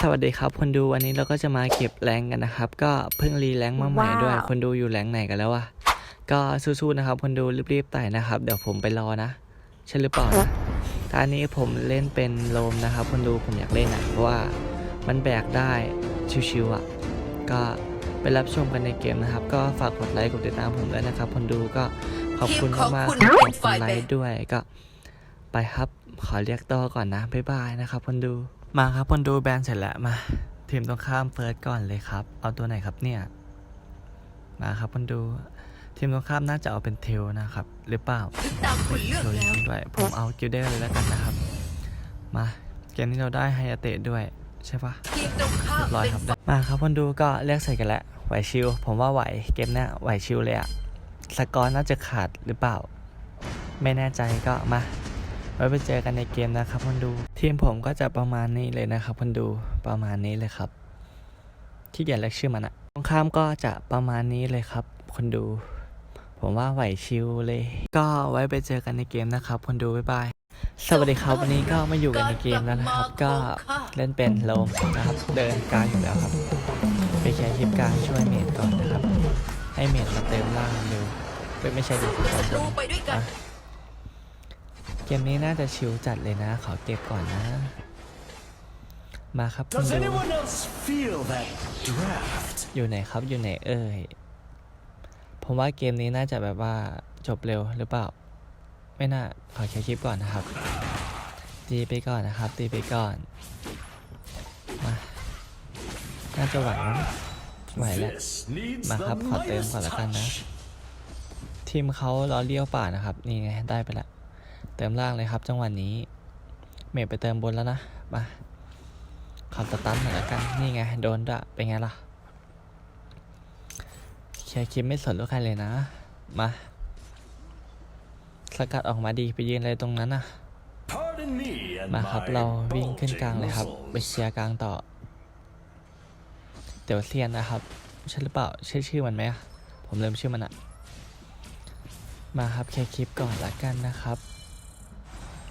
สวัสดีครับคนดูวันนี้เราก็จะมาเก็บแรงกันนะครับ ก็เพิ่งรีแรงมาใหม่ด้วยว้าวคนดูอยู่แรงไหนกันแล้ววะก็สู้ๆนะครับคนดูรีบๆไต่นะครับ เดี๋ยวผมไปรอนะใช่หรือเปล่านะตอนนี้ผมเล่นเป็นโลมนะครับ คนดูผมอยากเล่นอะเพราะว่ามันแบกได้ชิวๆอะก็ไปรับชมกันในเกมนะครับ ก็ฝากกดไลค์กดติดตามผมด้วยนะครับ คนดูก็ขอบคุณทีมของมากคุณๆขอบเป็นคุณฝ่ายไลแบ่งค์ด้วยก็ ไปครับขอเรียกตัวก่อนนะบ๊ายบายนะครับ คนดู มาครับคนดูแบนเสร็จแล้วมาทีมตรงข้ามเฟิร์สก่อนเลยครับ เอาตัวไหนครับเนี่ย มาครับคนดูทีมตรงข้ามน่าจะเอาเป็นเทลนะครับ หรือเปล่าถึงตามคุณเลือกโดยแล้วด้วยผมเอากิลเดอร์เลยแล้วกันนะครับ มาเกมนี้เราได้ไฮยาเตะด้วยใช่ปะทีมตรงข้าเรียบร้อยมเป็นครับฝ่ายมาครับคนดูก็เลือกใส่กันแล้วไหวชิวผมว่าไหวเกมเนี้ยไหวชิวเลยอะสกอร์น่าจะขาดหรือเปล่า ไม่แน่ใจก็มา ไว้ไปเจอกันในเกมนะครับคนดู ทีมผมก็จะประมาณนี้เลยนะครับคนดูประมาณนี้เลยครับ ที่เกียนเรียกชื่อมันอะตรงข้ามก็จะประมาณนี้เลยครับคนดู ผมว่าไหวชิวเลย ก็ไว้ไปเจอกันในเกมนะครับคนดูบ๊ายบายสวัสดีครับวันนี้ก็มาอยู่กันในเกมแล้วนะครับ ก็เล่นเป็นโลมนะครับเดินกลางอยู่แล้วครับ ไปแคร์คลิปกลางช่วยเมดก่อนนะครับ ให้เมดมาเติมล่างเร็วไม่ไม่ใช่ดิศัตอนตบ รู น ไปด้วยกัน อะ เกมนี้น่าจะชิวจัดเลยนะ ขอเก็บก่อนนะ มาครับคุณ Does ดู anyone else feel that draft? อยู่ไหนครับอยู่ไหนเอ่ย ผมว่าเกมนี้น่าจะแบบว่าจบเร็วหรือเปล่า ไม่น่า ขอแค่คลิปก่อนนะครับ ตีไปก่อนนะครับ ตีไปก่อน มา น่าจะไหวมั้งไหวแล้ว This needs มา the ครับ ขอเติมก่อน Midas ละกันนะ touch. ทีมเขาล้อเลี้ยวป่านะครับ นี่ไง ได้ไปละ เติมล่างเลยครับ จังหวะนี้ เมย์ไปเติมบนแล้วนะมาขอสตันหน่อยละกัน นี่ไง โดนด้วยเป็นไงล่ะแค่คิดไม่สนลูกใครเลยนะ มา สกัดออกมาดีไปยืนอะไรตรงนั้นนะมาครับเราวิ่งขึ้นกลางเลยครับ ไปเคลียร์กลางต่อ เดี๋ยวเซียนนะครับ ใช่หรือเปล่าใช่ชื่อมันไหมอะผมลืมชื่อมันอะมาครับแค่คลิปก่อนละกันนะครับ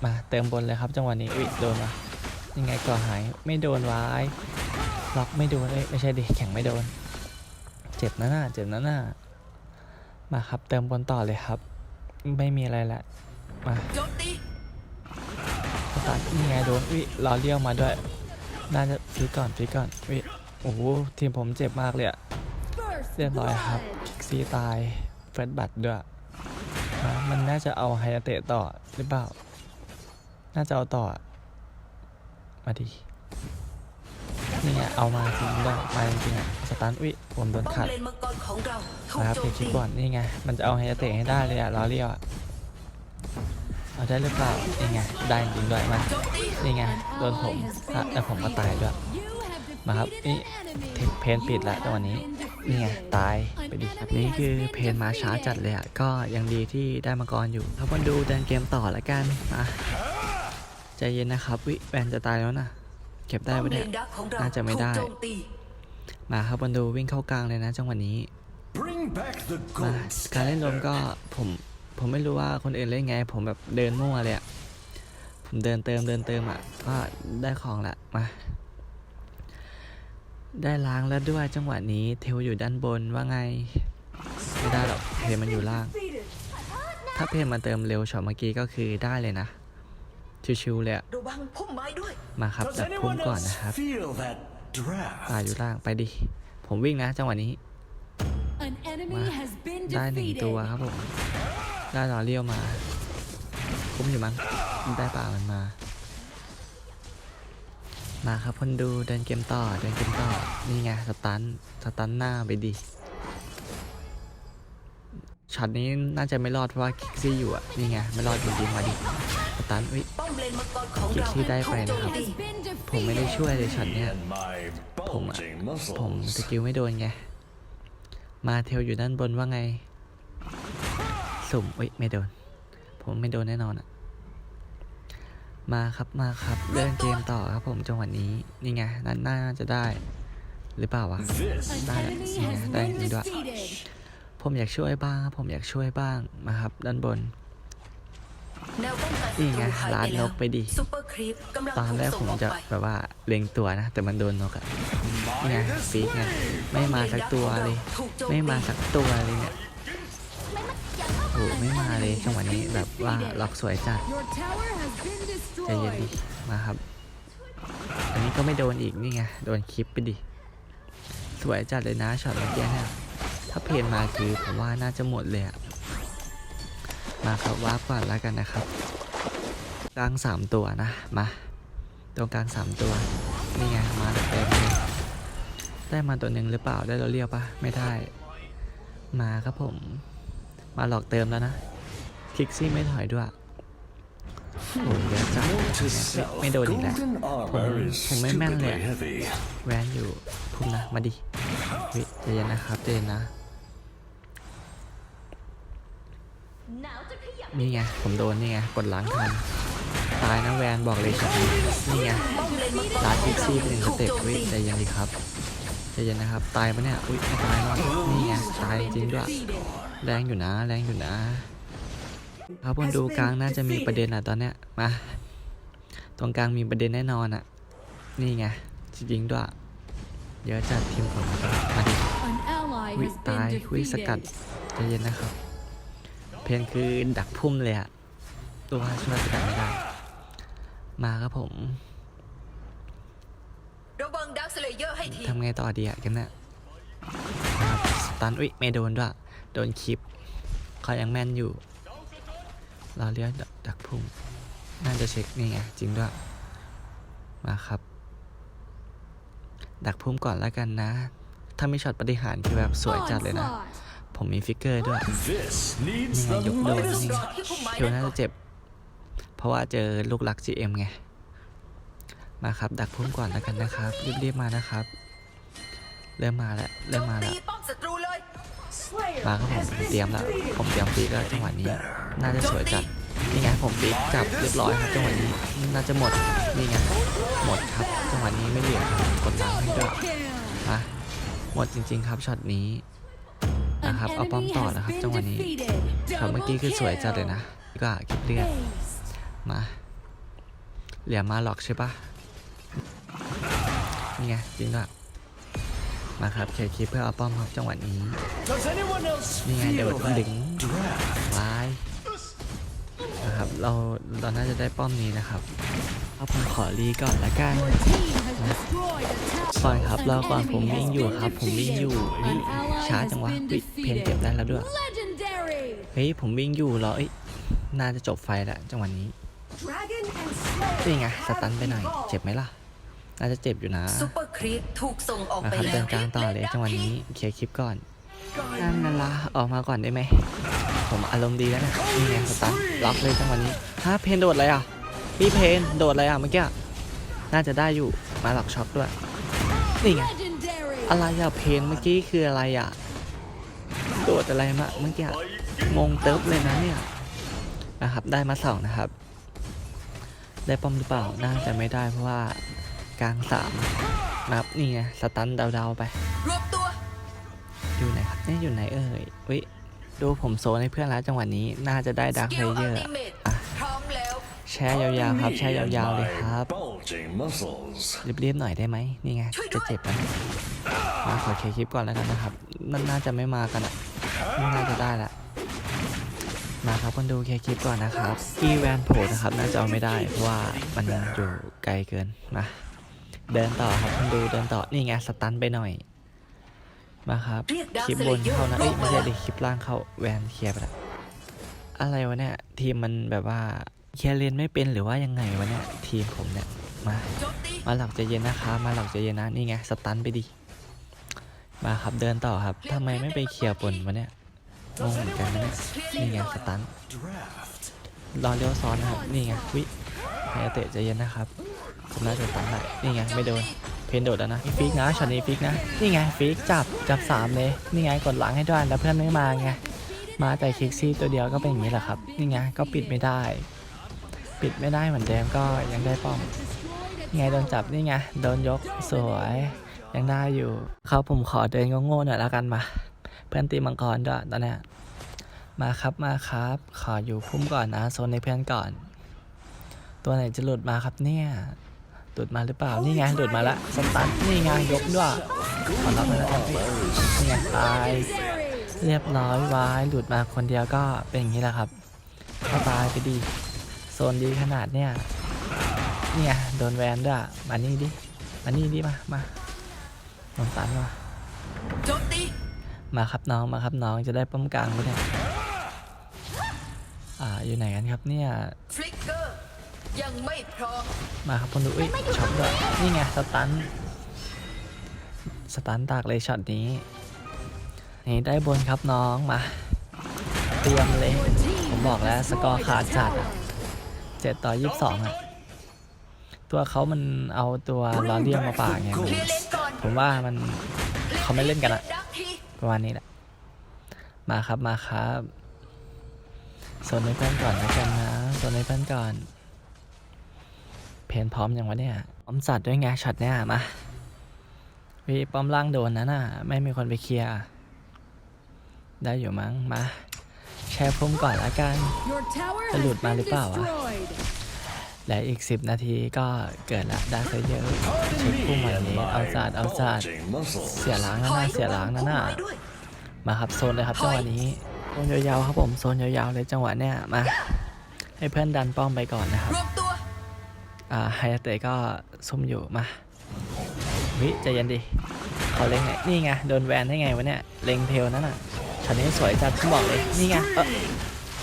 มาเติมบนเลยครับจังหวะนี้อุ๊ยโดนวะยังไงก็หายไม่โดนวายล็อกไม่โดนเอ้ยไม่ใช่ดิแข่งไม่โดน เจ็บนะน่าเจ็บนะน่ามาครับเติมบนต่อเลยครับ ไม่มีอะไรละมาจมตีสตาร์ทนี่ไงโดนวิล้อเลี้ยวมาด้วยน่าจะฟีก่อนฟีก่อนวิโอ้โหทีมผมเจ็บมากเลยอะเรียบร้อยครับซีตายเฟรดบัตด้วยมันน่าจะเอาไฮเตะต่อหรือเปล่า น่าจะเอาต่อ มาดินี่ไงเอามาจริงด้วยมาจริงๆอะสตาร์ทวิผมโดนขัดนะครับเดี๋ยมวคิดก่อนนี่ไงมันจะเอาไฮเตะให้ได้เลยอะล้อเลี้ยวอะเอาได้หรือเปล่านี่ไงได้จริงด้วยมานี่ไงโดนผมอะแต่ผมก็ตายด้วยมาครับนี่เทคเพนปิดแล้วจังหวะนี้นี่ไงตายไปดิครับนี่คือเพนมาช้าจัดเลยอะก็ยังดีที่ได้มังกรอยู่ถ้าคนดูเดินเกมต่อละกันมา ใจเย็นนะครับวิแวนจะตายแล้วนะเก็บได้ป้อมปะเลเนี่ยนดักของเราน่าจะไม่ได้ถูกโจมตีมาครับคนดูวิ่งเข้ากลางเลยนะจังหวะนี้ Bring back the มา gold การเล่นลม standard. ก็ผมผมไม่รู้ว่าคนอื่นเล่นไง ผมแบบเดินมั่วเลยอะผมเดินเติมเดินเติมอะก็ได้ของละมา ได้ล้างแล้วด้วยจังหวะนี้เทลอยู่ด้านบนว่าไง ไม่ได้หรอกเพนมันอยู่ล่าง ถ้าเพนมาเติมเร็วช็อตเมื่อกี้ก็คือได้เลยนะ ชิวๆเลยอะระวังพุ่มไม้ด้วย มาครับ Does ดับพุ่ม anyone ก่อน else นะครับ feel that ตาย draft? อยู่ล่างไปดิ ผมวิ่งนะจังหวะนี้ An enemy has been ได้หนึ่ง defeated. ตัวครับผม ได้ลอเลี้ยวมา คุ้มอยู่มั้งได้ป่ามันมา มาครับคนดูเดินเกมต่อเดินเกมต่อ นี่ไงสตันสตันหน้าไปดิ ช็อตนี้น่าจะไม่รอดเพราะว่าคิกซี่อยู่อะ นี่ไง ไม่รอดจริงๆมาดิสตันวิป้อมเลนมังกรของเก็บเราที่ได้ไปนะครับ ผมไม่ได้ช่วยเลยช็อตเนี้ยผมอะผมสกิลไม่โดนไง มาเทลอยู่ด้านบนว่าไง สุ่มเอ้ยไม่โดน ผมไม่โดนแน่นอนอะมาครับมาครับเดินเกมต่อครับผมจังหวะนี้ นี่ไงนั่นน่าจะได้หรือเปล่าวะ This An Đây, enemy nhìn has nè, đây, been nhìn đoạn. defeated. ผมอยากช่วยบ้างครับผมอยากช่วยบ้างมาครับ ด้านบนแนวป้องกันศันี่ตไงรูหายลาไปดนแล้วกไปดิซุปเปอร์คครีปกำลังตอนถูกแรกส่ผงมออกจะไปแบบว่าเล็งตัวนะ แต่มันโดนนกอะนี่ไงฟีกไงไม่มาสักตัวเลยถูกโจไม่มาตีสักตัวเลยเนี่ยโอ้โหไม่มาเลยจังหวะนี้แบบว่าล็อกสวยจัด Your tower has been ใจเย็นดิ destroyed. มาครับ อันนี้ก็ไม่โดนอีกนี่ไงโดนคลิปไปดิ สวยจัดเลยนะช็อตเมื่อกี้เนี่ย ถ้าเพนมาคือผมว่าน่าจะหมดเลยอะมาครับวาร์ปก่อนแล้วกันนะครับ กลางสามตัวนะ มา ตรงกลางสามตัว นี่ไง มาเต็มเลยได้มาตัวหนึ่งหรือเปล่า ได้เราเรียกปะไม่ได้ มาครับผม มาหลอกเติมแล้วนะ คลิกซี่ไม่ถอยด้วย โอ้ยยจังไม่โดนอีกแล้ว golden armor is Không mấy mang stupidly lẹ. heavy. แวนอยู่พุ่มนะ มาดิวิใจเย็นนะครับใจนนะ นี่ไง ผมโดนนี่ไง กดล้างทัน ตายนะแวนบอกเลยครับ นี่ไงป้อมเลนมังกรลาดขพิองกเราซี่เป็นหนึ่งสถูกเต็ปโจมวิตีใจเย็นดีครับใจเย็นนะครับ ตายปะเนี่ย อุ้ยไม่ตายหรอกนี่ไง ตายจริงด้วย แรงอยู่นะ แรงอยู่นะครับคนดูกลางน่าจะมีประเด็นอะตอนเนี้ย มา ตรงกลางมีประเด็นแน่นอนอะ นี่ไง จริงๆด้วย เยอะจัดทีมของเรามาดิ An ally วิ has ตาย been วิสกัด defeated. ใจเย็นนะครับ เพนคือดักพุ่มเลยอะตัวช่วยสกัดไม่ได้มาครับผมระวังดักสเลเยอร์ให้ทีทำไงต่อดีอะกันเนี่ยนะครับสตันอุ้ยไม่โดนด้วยโดนคลิปเขายังแม่นอยู่เราเรียกดักพุ่มน่าจะเช็คนี่ไงจริงด้วยมาครับ ดักพุ่มก่อนแล้วกันนะ ถ้ามีช็อตปฏิหารย์คือแบบสวยจัดเลยนะ Onslaught. ผมมีฟิกเกอร์ด้วย This needs Nhìn này the dục đồ Midas nhìn. รอที่พุ่มไม้คิวนั้นน่าก่อจะนเจ็บ เพราะว่าเจอลูกรัก GM ไง มาครับ ดักพุ่มก่อนแล้วกันนะครับ รีบๆมานะครับ เริ่มมาแล้ว เริ่มมาโจแล้วตีป้อมศัตรูเลยมาครับผมผมเตรียมแล้ว ผมเตรียมฟีกแล้วจังหวะนี้ น่าจะสวยจัด นี่ไงผมฟีกจับเรียบร้อยครับจังหวะนี้ น่าจะหมด นี่ไง หมดครับ จังหวะนี้ไม่เหลือครับกดล้างให้ด้วย Kill. มาหมดจริง ๆ ครับช็อตนี้ An นะครับ เอาป้อมต่อนะครับ จังหวะนี้ defeated. ช็อตเมื่อกี้คือสวยจัดเลยนะก็คลิปเลือดมา เหลือมมาหลอกใช่ปะนี่ไงจริงด้วยมาครับเคลียร์คลิปเพื่อเอาป้อมครับจังหวะนี้นี่ไงเดี๋ยว that ดึงไวายนะครับ เราเราน่าจะได้ป้อมนี้นะครับ เอาผมขอรีก่อนละกัน Your team has destroyed a tower. ก่อนครับรอก่อนผมวิ่งอยู่ครับ ผมวิ่งอยู่ defeated. เฮ้ย An ally ช้าจังวะ been เพนเก็บได้แล้วด้วยเฮ้ยผมวิ่งอยู่เหรอเอ้ยน่าจะจบไฟแล้วจังหวะนี้นี่ไงสตันไปหน่อยเจ็บไหมล่ะน่าจะเจ็บอยู่นะซูเปอร์ครีปถูกส่งออกนะไปครับแล้เดินกลางต่อเลยจังหวะนี้เคลียร์คลิปก่อนนั่นนั่นละออกมาก่อนได้ไหมผมอารมณ์ดีแล้วนะนี่ไงสตันล็อกเลยจังหวะนี้ฮะเพนโดดอะไรอะ พี่เพนโดดอะไรอะเมื่อกี้น่าจะได้อยู่มาหลอกช็อคด้วยนี่ไงอะไรอะเพนเมื่อกี้คืออะไรอะโดดอะไรมาเมื่อกี้งงเติบเลยนะเนี่ยนะครับได้มาสองนะครับ ได้ป้อมหรือเปล่าน่าจะไม่ได้เพราะว่ากลางสามนะครับนี่ไงสตันเดาๆไปอยู่ไหนครับเนี่ยอยู่ไหนเอ่ยวิดูผมโซนให้เพื่อนแล้วจังหวะนี้น่าจะได้ดักเลเยอร์อะ แล้วแช่ยาวๆครับ แช่ยาวๆเลยครับ Bulging muscles. รีบๆหน่อยได้ไหมนี่ไงจะเจ็บแล้วมาขอเคลียร์คลิปก่อนแล้วกันนะครับมันน่าจะไม่มากันอะไม่น่าจะได้ละมาครับคนดูเคลียร์คลิปก่อนนะครับอีแวนโผล่นะครับน่าจะเอาไม่ได้เพราะว่ามันอยู่ไกลเกินมาเดินต่อครับคนดูเดินต่อนี่ไงสตันไปหน่อยมาครับเรียกดาวคลิปเซบเลนเยอร์เข้านะรเอ้วยบไม่มาใช่แล้วดิคลิปล่างเข้าแวนเคลียร์ไปละอะไรวะเนี่ยทีมมันแบบว่า เคลียร์เลนไม่เป็นหรือว่ายังไงวะเนี่ยทีมผมเนี่ยมามาหลักใจเย็นนะคะ มาหลักใจเย็นนะนี่ไงสตันไปดิมาครับเดินต่อครับทำไมไม่ไปเคลียร์บนวะเนี่ยงงเหมือนกันนะเนี่ยนี่ไงสตันรอเลี้ยวซ้อนนะครับนี่ไงวิไฮเตะใจเย็นนะครับผมน่าจะสตันได้นี่ไงไม่โดนเพนโดดแล้วนะฟิกนะช็อตนี้ฟิกนะนี่ไงฟิกจับจับสามเลยนี่ไงกดหลังให้ด้วยแล้วเพื่อนไม่มาไงมาแต่คิกซี่ตัวเดียวก็เป็นอย่างนี้แหละครับ นี่ไงก็ปิดไม่ได้ ปิดไม่ได้เหมือนเดิมก็ยังได้ป้อมไงโดนจับนี่ไงโดนยกสวยยังได้อยู่เขาผมขอเดินโง่ๆหน่อยแล้วกันมา เพื่อนตีมังกรด้วยตอนนี้มาครับมาครับ ขออยู่พุ่มก่อนนะโซนในเพื่อนก่อน ตัวไหนจะหลุดมาครับเนี่ยหลุดมาหรือเปล่านี่ไงหลุดมาละสตันนี่ไงยกด้วยขอรับเลยนะครับพี่นี่ไงตายเรียบร้อยวายหลุดมาคนเดียวก็เป็นอย่างนี้แหละครับก็ตายไปดี โซนดีขนาดเนี่ย เนี่ย โดนแวนด้วยมานี่ดิมานี่ดิมา มาโดนตันว่ะโจมตีมาครับน้อง มาครับน้อง จะได้ป้อมกลางปะเนี่ย อ่า อยู่ไหนกันครับเนี่ยฟลิกเกอร์ยังไม่พร้อม มาครับคนดูอุ้ยช็อตด้วยนี่ไงสตัน สตันตากเลยช็อตนี้ นี่ได้บนครับน้องมา เตรียมเลย Your team ผมบอกแล้ว has สกอร์ destroyed ขาด a จัด tower. อะ เจ็ดต่อยี่สิบสองอะตัวเขามันเอาตัวลอเลียมมาปากไงเคลียร์เลนก่อนผมว่ามันเขาไม่เล่นกันอะดักทีประมาณนี้แหละ มาครับมาครับโซนให้เพื่อนก่อนแล้วกันนะโซนให้เพื่อนก่อน เพนพร้อมยังวะเนี่ยพร้อมสัตว์ด้วยไงช็อตเนี่ยมาวิป้อมล่างโดนนะน่ะ ไม่มีคนไปเคลียร์ ได้อยู่มั้งมา แชร์พุ่มก่อนละกัน Your tower จะหลุด has มา been หรือเปล่าวะ destroyed. และอีก 10 นาทีก็เกิดละได้ซะเยอะเช็คพุ่มวันนี้เอาศาสตร์เอาศาสตร์ bulging muscles. เสียล้างนะถอน่ะยเสียล้างนะน่ะพุ่มไม้ด้วยมาครับโซนเลยครับจังหวะนี้โซนยาวๆครับผมโซนยาวๆเลยจังหวะเนี้ยมา ให้เพื่อนดันป้อมไปก่อนนะครับรวมตัวอ่าไฮยาเตะก็ซุ่มอยู่มาวิใจเย็นดิเขาเล็งไงนี่ไงโดนแวนได้ไงวะเนี่ยเล็งเทลนั่นน่ะช็อตนี้สวยจัดผมบอกเลยนี่ไงเออ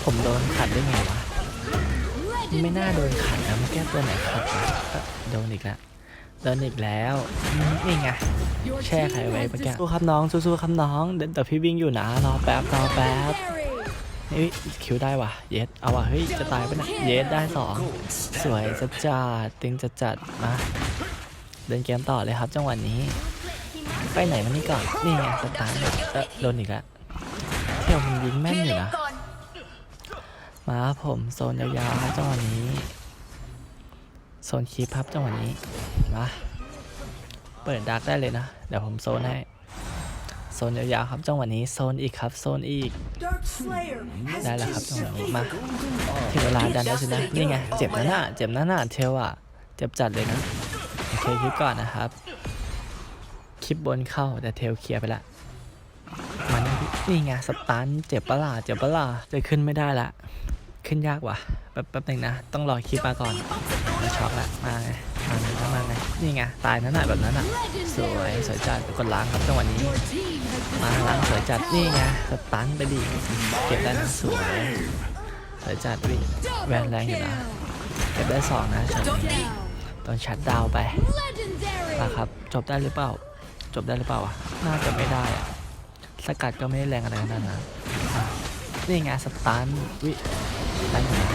ผมโดนขัดได้ไงวะ ไม่น่าโดนขัดนะมื่อกี้ตัวไหนขัดวะโดนอีกแล้วโดนอีกแล้วนี่ไงแช่ใครไว้ has เมื่อกี้สู้ครับน้องสู้ๆครับน้องเดี๋ยวแต่พี่วิ่งอยู่นะรอแป๊บรอแป๊บเฮ้ยคิวได้ว่ะเยสเอาว่ะเฮ้ยจะตายปะเนี่ยเยสได้สองสวยจะจัดตึงจะจัดมาเดินเกมต่อเลยครับจังหวะนี้ ไปไหนมานี่ก่อนนี่ไงสตาร์ทเออโดนอีกแล้วเที่ยวมันยิงแม่นอยู่นะ มาครับผมโซนยาวๆครับจังหวะนี้โซนคีปครับจังหวะนี้มาเปิดดักได้เลยนะ เดี๋ยวผมโซนให้โซนยาวๆครับจังหวะนี้โซนอีกครับโซนอีกได้แล้วครับจังหวะนี้มาถึงเวลาดันแล้วสินะนี่ไงเจ็บนะน่ะเจ็บนะน่ะเทลอะเจ็บจัดเลยนะโอเคคลิปก่อนนะครับคลิปบนเข้าแต่เทลเคลียร์ไปละมันนี่ไงสตันเจ็บปะล่ะเจ็บปะล่ะจะขึ้นไม่ได้ละ ขึ้นยากว่ะแป๊บแป๊บหนึงนะ ต้องรอคลิปมาก่อนมาช็อกละมาไงมาไงมาไงนี่ไงตายนั่นน่ะแบบนั้นน่ะสวยสวยจัดกดล้างครับจังหวะนี้ มาล้างสวยจัดนี่ไงสตันไปดิเก็บได้นะสวยสวยจัดวิแวนแรงอยู่นะเก็บได้สองนะช็อตนี้ต้องชัดดาวไป Legendary. มาครับจบได้หรือเปล่า จบได้หรือเปล่าอะน่าจะไม่ได้อะสกัดก็ไม่ได้แรงอะไรขนาดนั้นอะนี่ไงสตันวิ ได้อยู่นะ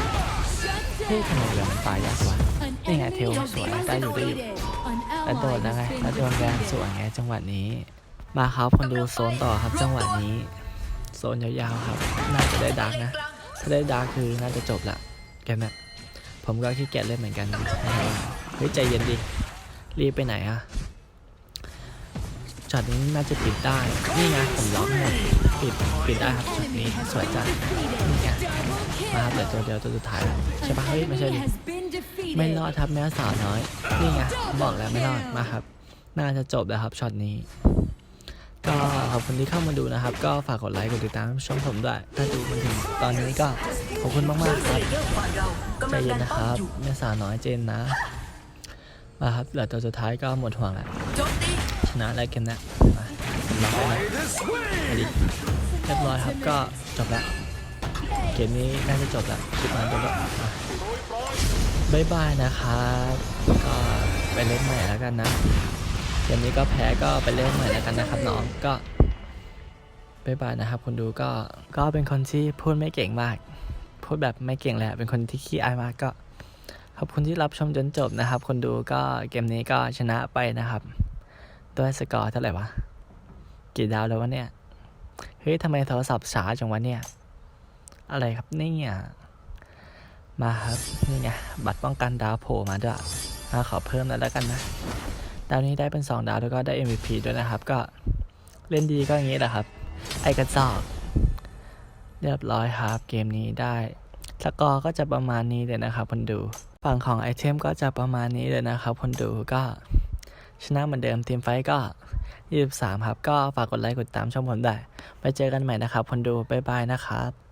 เฮ้ยทำไมเรือมันตายยากวะ An นี่ไงเทลสวยได้อยู่ได้อยู่ defeated. An แล้วโด ally นแล้วไง has แล้วโดนแรงสวยไงจังหวะนี้ มาครับคนดูโซนต่อครับจังหวะนี้ โซนยาวๆครับ น่าจะได้ดักเลนะ ถ้าได้ดาร์กคือน่าจะจบละเกมเนี้ยผมก็ขี้เกียจเล่นเหมือนกันเฮ้ยใจเย็นดิรีบไปไหนอะช็อตนี้น่าจะปิดได้ นี่ไงผมล็อกให้ปิดปิดได้ครับช็อตนี้สวยจัดนี่ไง มาครับเหลือ kill. ตัวเดียวตัวสุดท้ายแล้วใช่ An ปะเฮ้ยไม่ใช่ enemy ดิ has been defeated. ไม่รอดครับแม่สาวน้อยนี่ไงผมบอกแล้วไม่รอดมาครับ น่าจะจบแล้วครับช็อตนี้ ก็ขอบคุณที่เข้ามาดูนะครับ ก็ฝากกดไลค์กดติดตามช่องผมด้วยถ้าดูมาถึงตอนนี้ก็ขอบคุณมากๆครับเยอะกว่าเรากำใจลังเย็ดันนนะป้คอมรับอยู่แม่สาวน้อยเจนนะมาครับเหลือตัวสุดท้ายก็หมดห่วงแล้วโจมตีชนะแล้วเกมเนี้ยมาล็อกไปนะ This ไป way! ดิเรียบร้อยครับก็จบแล้วเกมนี้น่าจะจบแล้วคลิปมันจบแล้วบายบายนะครับก็ไปเล่นใหม่แล้วกันนะเกมนี้ก็แพ้ก็ไปเล่นใหม่แล้วกันนะครับน้องก็บายบายนะครับคนดูก็ก็เป็นคนที่พูดไม่เก่งมาก พูดแบบไม่เก่งแหละเป็นคนที่ขี้อายมากก็ขอบคุณที่รับชมจนจบนะครับ คนดูก็เกมนี้ก็ชนะไปนะครับด้วยสกอร์เท่าไหร่วะ กี่ดาวแล้ววะเนี่ย เฮ้ยทำไมโทรศัพท์ช้าจังวะเนี่ย อะไรครับเนี่ยมาครับนี่ไงบัตรป้องกันดาวโผล่มาด้วยมาขอเพิ่มแล้วแล้วกันนะ ดาวนี้ได้เป็น 2 ดาวแล้วก็ได้ MVP ด้วยนะครับ ก็เล่นดีก็อย่างนี้แหละครับ ไอกระจอกเรียบร้อยครับ เกมนี้ได้สกอร์ก็จะประมาณนี้เลยนะครับคนดู ฝั่งของไอเทมก็จะประมาณนี้เลยนะครับคนดูก็ชนะเหมือนเดิมทีมไฟก็ 23 ครับ ก็ฝากกดไลค์กดติดตามช่องผมได้ ไปเจอกันใหม่นะครับคนดูบ๊ายบายนะครับ